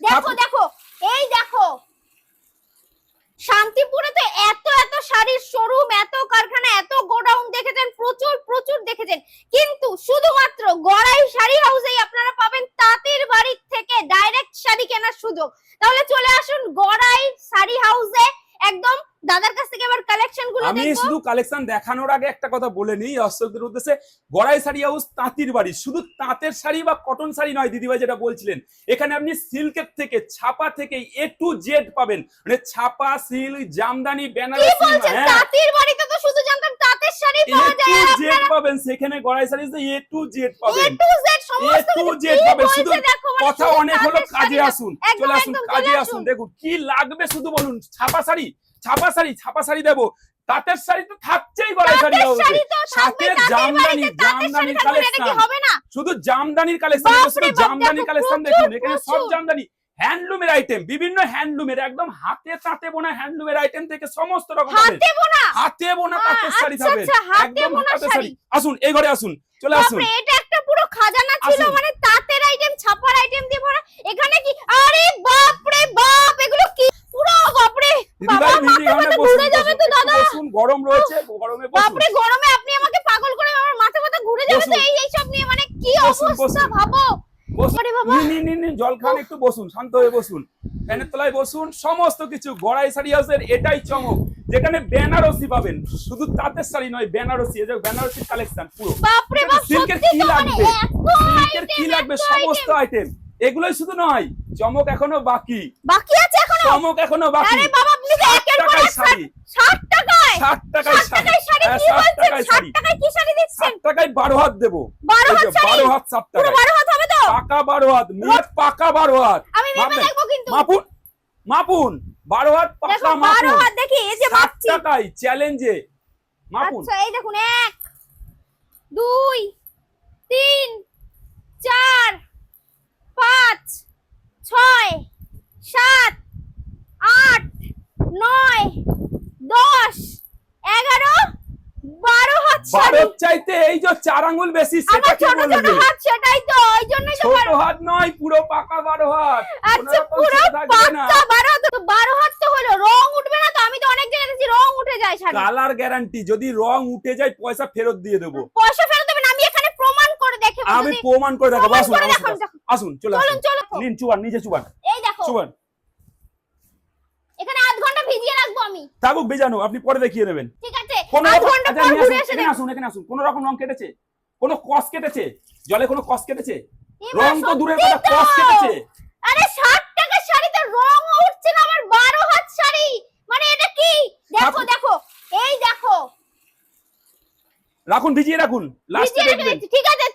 দেখো দেখো এই দেখো। শান্তিপুরে তো এত এত শাড়ির শোরুম এত কারখানা এত গোডাউন দেখেছেন প্রচুর প্রচুর দেখেছেন। কিন্তু শুধুমাত্র গড়াই শাড়ি হাউসেই আপনারা পাবেন তাঁতের বাড়ির থেকে ডাইরেক্ট শাড়ি কেনার সুযোগ। তাহলে চলে আসুন গড়াই শাড়ি হাউসে একদম দাদার কাছ থেকে এবার কালেকশনগুলো আমি শুধু কালেকশন দেখানোর আগে একটা কথা বলে নিই দর্শকদের উদ্দেশ্যে। গড়াই শাড়ি হাউস তাঁতির বাড়ি শুধু তাঁতের শাড়ি বা কটন শাড়ি নয় দিদিভাই যেটা বলছিলেন। এখানে আপনি সিল্কের থেকে ছাপা থেকে এ টু জেড পাবেন। মানে ছাপা সিল্ক জামদানি বেনারসি হ্যাঁ। তাঁতির বাড়িতে তো শুধু জানতাম তাঁতের শাড়ি এ পাওয়া টু যায় আর জেড পাবেন সেখানে Gorai sari A to Z পাবেন। এ টু জেড সমস্ত কিছু Z কি পাবেন, শুধু মানে কথা অনেক হলো কাজে আসুন চলে আসুন কাজে আসুন। দেখুন কি লাগবে শুধু বলুন ছাপা শাড়ি? ছাপা শাড়ি ছাপা শাড়ি দেবো। তাঁতের শাড়ি তো থাকছেই গড়াই শাড়ি সাথে থাকবে, জামদানি শাড়ি জামদানির থাকবে কালেকশন। শুধু জামদানির কালেকশন শুধু জামদানির কালেকশন দেখুন এখানে সব জামদানি। হ্যান্ডলুমের আইটেম বিভিন্ন হ্যান্ডলুমের একদম হাতে তাঁতে বোনা হ্যান্ডলুমের আইটেম থেকে সমস্ত রকম হাতে বোনা? হাতে বোনা তাঁতের শাড়ি আচ্ছা, পাবেন। আচ্ছা, হাতে একদম হাতে। শাড়ি। আসুন এই ঘরে আসুন চলে আসুন। এটা একটা পুরো খাজানা ছিল মানে তাঁতের আইটেম ছাপার আইটেম দিয়ে ভরা এখানে কি আরে বাপ রে বাপ এগুলো কি পুরো বাপরে বাবা দিদিভাই মিষ্টি মাথা ঘরে মাথা বসুন ঘুরে যাবে বসুন, তো একটু দাদা বসুন গরম রয়েছে গরমে বাপরে গরমে আপনি আমাকে পাগল করে আমার মাথা মাথা ঘুরে যাবে তো এই এই সব নিয়ে মানে কি অবস্থা ভাবো। জল খান একটু বসুন শান্ত হয়ে বসুন। ফ্যানের তলায় বসুন সমস্ত কিছু গড়াই শাড়ি হাউসের এটাই চমক যেখানে বেনারসি পাবেন। শুধু তাঁতের শাড়ি নয় বেনারসি এই যে বেনারসি কালেকশন পুরো। বাপরে বাপ সিল্কের কি মানে লাগবে সিল্কের কি লাগবে? সমস্ত আইটেম এগুলোই শুধু নয় চমক এখনও বাকি। বাকি আছে এখনও? চমক এখনও বাকি। আরে বাবা আপনি তো ষাট একের পর এক শাড়ি। ষাট টাকায় ষাট টাকায় শাড়ি। হ্যাঁ, ষাট টাকায় শাড়ি। টাকায় কি শাড়ি দিচ্ছেন? ষাট টাকায় বারো হাত দেবো। বারো হাত ষাট পাকা বারো হাত মেয়ে পাকা বারো হাত। মাপুন মাপুন বারো হাত পাকা মাপুন। হাত দেখি এই যে ষাট টাকায় চ্যালেঞ্জে মাপুন। আচ্ছা এই দেখুন এক দুই বারোর চাইতে এই যে চার আঙ্গুল বেশি সেটা কি বলবে? হাত সেটাই তো ওই ছোট হাত নয় পুরো পাকা বারো হাত। আচ্ছা পুরো। পাক্কা বারো হাত তো বারো হাত তো হলো রং উঠবে না তো? আমি তো অনেক জায়গায় দেখছি রং উঠে যায় শাড়ি। কালার গ্যারান্টি যদি রং উঠে যায় পয়সা ফেরত দিয়ে দেবো। পয়সা ফেরত দেবেন আমি এখানে প্রমাণ করে দেখে আমি প্রমাণ করে দেখাবো। আসুন। আসুন চলে চলুন আসুন। নিন চুবান নিজে চুবান এই দেখো। চুবান এখানে আধ ঘণ্টা ভিজিয়ে রাখব আমি। থাকুক বেজানো আপনি পরে দেখিয়ে নেবেন ঠিক কোনো আচ্ছা, আসুন, এখানে আসুন রকম রং কেটেছে? কোন কস কেটেছে? জলে কোন কস কেটেছে? রং তো দূরের কথা কস কেটেছে? আরে ষাট টাকার শাড়িতে রং উঠছে না আমার বারো হাত শাড়ি। মানে এটা কি? দেখো দেখো। এই দেখো। রাখুন ভিজিয়ে রাখুন। লাস্টে দেখবেন। ঠিক আছে